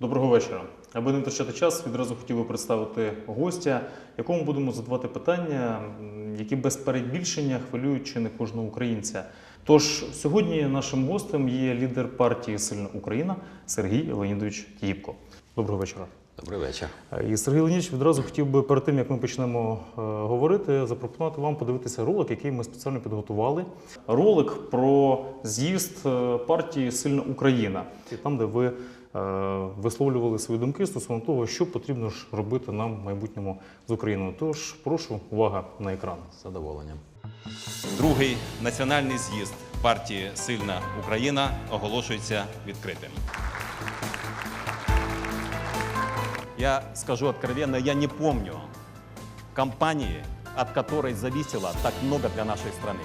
Доброго вечора. Аби не втрачати час, відразу хотів би представити гостя, якому будемо задавати питання, які без перебільшення хвилюють чи не кожного українця. Тож сьогодні нашим гостем є лідер партії Сильна Україна Сергій Леонідович Тігіпко. Доброго вечора. Добрий вечір. І Сергій Леонідович відразу хотів би перед тим, як ми почнемо е, говорити, запропонувати вам подивитися ролик, який ми спеціально підготували. Ролик про з'їзд е, партії Сильна Україна, і там, де ви е, висловлювали свої думки стосовно того, що потрібно ж робити нам в майбутньому з Україною. Тож прошу увага на екран. З задоволенням. Другий національний з'їзд партії Сильна Україна оголошується відкритим. Я скажу откровенно, я не помню кампании, от которой зависело так много для нашей страны.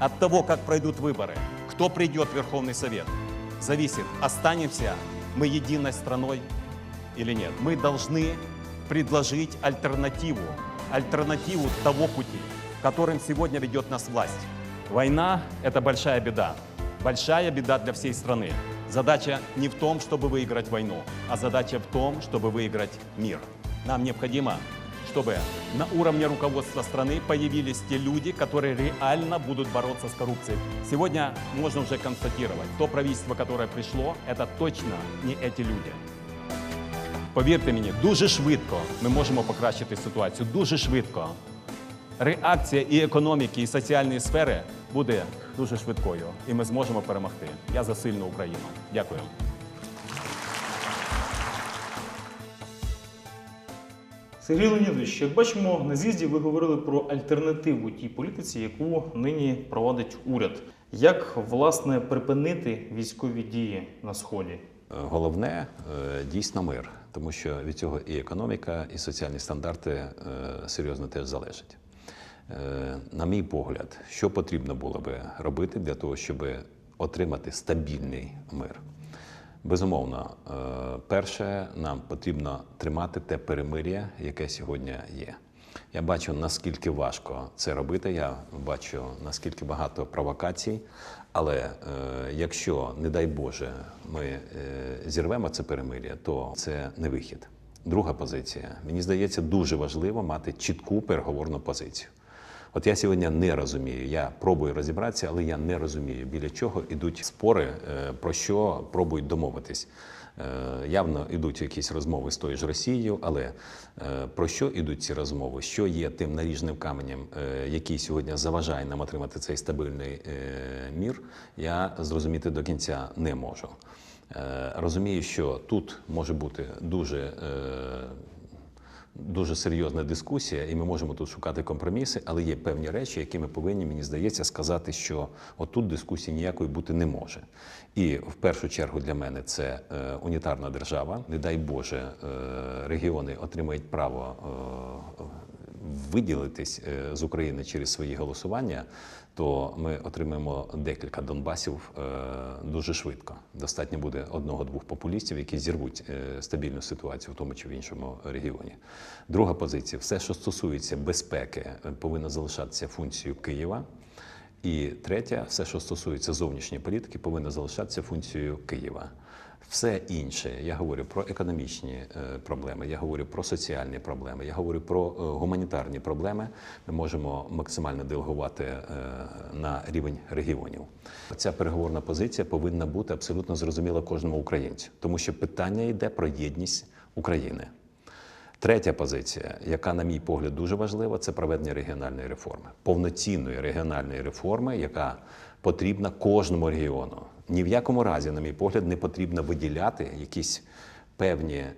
От того, как пройдут выборы, кто придет в Верховный Совет, зависит, останемся мы единой страной или нет. Мы должны предложить альтернативу, альтернативу того пути, которым сегодня ведет нас власть. Война – это большая беда. Большая беда для всей страны. Задача не в том, чтобы выиграть войну, а задача в том, чтобы выиграть мир. Нам необходимо, чтобы на уровне руководства страны появились те люди, которые реально будут бороться с коррупцией. Сегодня можно уже констатировать, то правительство, которое пришло, это точно не эти люди. Повірте мені, дуже швидко ми можемо покращити ситуацію. Дуже швидко. Реакція і економіки, і соціальної сфери буде дуже швидкою, і ми зможемо перемогти. Я за сильну Україну. Дякую. Сергій Леонідович, як бачимо, на з'їзді ви говорили про альтернативу тій політиці, яку нині проводить уряд. Як власне припинити військові дії на сході? Е, Головне е, дійсно мир, тому що від цього і економіка, і соціальні стандарти е, серйозно теж залежать. На мій погляд, що потрібно було би робити для того, щоб отримати стабільний мир? Безумовно, е, перше, нам потрібно тримати те перемир'я, яке сьогодні є. Я бачу, наскільки важко це робити. Я бачу, наскільки багато провокацій. Але е, якщо, не дай Боже, ми е, зірвемо це перемир'я, то це не вихід. Друга позиція. Мені здається, дуже важливо мати чітку переговорну позицію. От я сьогодні не розумію. Я пробую розібратися, але я не розумію, біля чого йдуть спори, е, про що пробують домовитись. Е, Явно йдуть якісь розмови з тою ж Росією, але е, про що йдуть ці розмови? Що є тим наріжним каменем, який сьогодні заважає нам отримати цей стабільний мір, я зрозуміти до кінця не можу. Розумію, що тут може бути дуже дуже серйозна дискусія, і ми можемо тут шукати компроміси, але є певні речі, які ми повинні, мені здається, сказати, що отут дискусії ніякої бути не може. І в першу чергу для мене це е, унітарна держава. Не дай Боже, е, регіони отримають право. Виділитись е, з України через свої голосування, то ми отримаємо декілька Донбасів е, дуже швидко. Достатньо буде одного-двох популістів, які зірвуть е, стабільну ситуацію в тому чи в іншому регіоні. Друга позиція: все, що стосується безпеки, повинно залишатися функцією Києва. І третя, все, що стосується зовнішньої політики, повинно залишатися функцією Києва. Все інше, я говорю про економічні е, проблеми, я говорю про соціальні проблеми, я говорю про е, гуманітарні проблеми. Ми можемо максимально делегувати е, на рівень регіонів. Ця переговорна позиція повинна бути абсолютно зрозуміла кожному українцю, тому що питання йде про єдність України. Третя позиція, яка, на мій погляд, дуже важлива, це проведення регіональної реформи, повноцінної регіональної реформи, яка потрібна кожному регіону. Ні в якому разі, на мій погляд, не потрібно виділяти якісь певні е,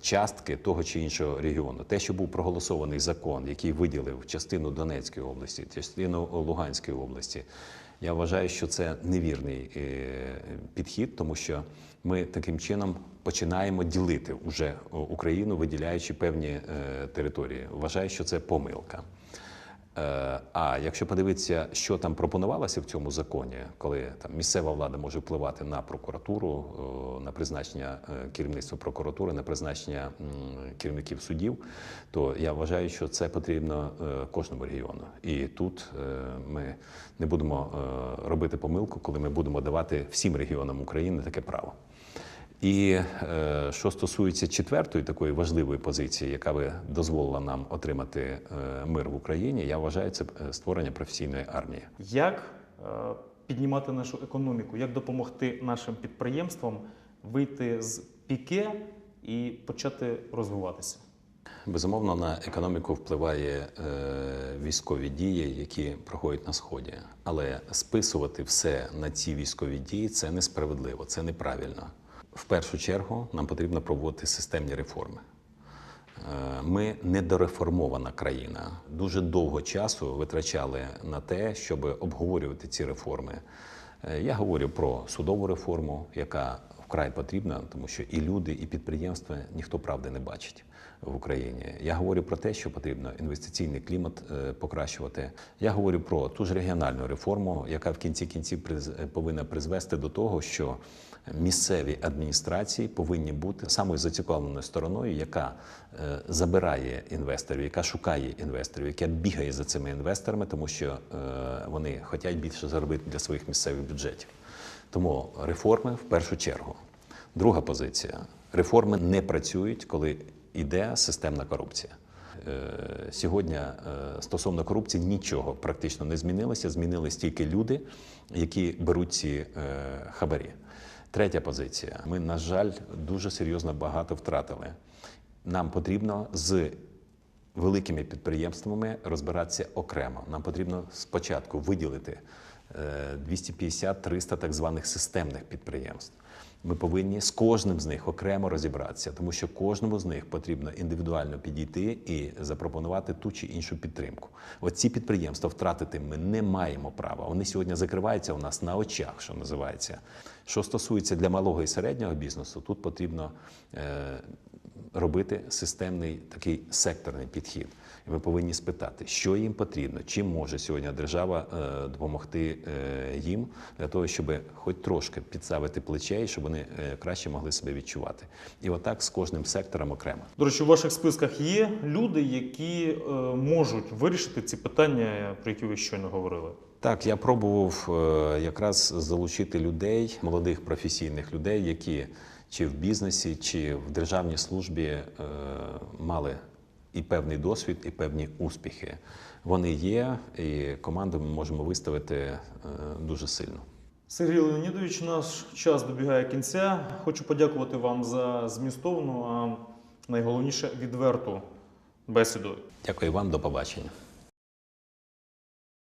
частки того чи іншого регіону. Те, що був проголосований закон, який виділив частину Донецької області, частину Луганської області. Я вважаю, що це невірний е, підхід, тому що ми таким чином починаємо ділити уже Україну, виділяючи певні е, території. Вважаю, що це помилка. Е, А якщо подивитися, що там пропонувалося в цьому законі, коли там місцева влада може впливати на прокуратуру, е, на призначення е, керівництва прокуратури, на призначення керівників судів, то я вважаю, що це потрібно кожному регіону. І тут ми не будемо робити помилку, коли ми будемо давати всім регіонам України таке право. І е, що стосується четвертої такої важливої позиції, яка би дозволила нам отримати е, мир в Україні, я вважаю це е, створення професійної армії. Як е, піднімати нашу економіку, як допомогти нашим підприємствам вийти з піке і почати розвиватися? Безумовно, на економіку впливає е, військові дії, які проходять на сході. Але списувати все на ці військові дії це несправедливо, це неправильно. В першу чергу нам потрібно проводити системні реформи. Е, Ми недореформована країна. Дуже довго часу витрачали на те, щоб обговорювати ці реформи. Е, Я говорю про судову реформу, яка вкрай потрібна, тому що і люди, і підприємства ніхто правди не бачить в Україні. Я говорю про те, що потрібно інвестиційний клімат е, покращувати. Я говорю про ту ж регіональну реформу, яка в кінці кінців повинна призвести до того, що місцеві адміністрації повинні бути самою зацікавленою стороною, яка е, забирає інвесторів, яка шукає інвесторів, яка бігає за цими інвесторами, тому що е, вони хочуть більше заробити для своїх місцевих бюджетів. Тому реформи в першу чергу. Друга позиція: реформи не працюють, коли йде системна корупція. Е, Сьогодні е, стосовно корупції нічого практично не змінилося. Змінились тільки люди, які беруть ці е, хабарі. Третя позиція. Ми, на жаль, дуже серйозно багато втратили. Нам потрібно з великими підприємствами розбиратися окремо. Нам потрібно спочатку виділити е, 250-300 так званих системних підприємств. Ми повинні з кожним з них окремо розібратися, тому що кожному з них потрібно індивідуально підійти і запропонувати ту чи іншу підтримку. Оці підприємства втратити ми не маємо права. Вони сьогодні закриваються у нас на очах, що називається. Що стосується для малого і середнього бізнесу, тут потрібно е, робити системний такий секторний підхід. І ми повинні спитати, що їм потрібно, чим може сьогодні держава е, допомогти е, їм для того, щоб хоч трошки підставити плече, і щоб вони е, краще могли себе відчувати. І отак з кожним сектором окремо. До речі, у ваших списках є люди, які можуть вирішити ці питання, про які ви щойно говорили. Так, я пробував якраз залучити людей, молодих професійних людей, які чи в бізнесі, чи в державній службі е, мали і певний досвід, і певні успіхи. Вони є, і команду ми можемо виставити е, дуже сильно. Сергій Леонідович, наш час добігає кінця. Хочу подякувати вам за змістовну, а найголовніше відверту бесіду. Дякую вам, до побачення.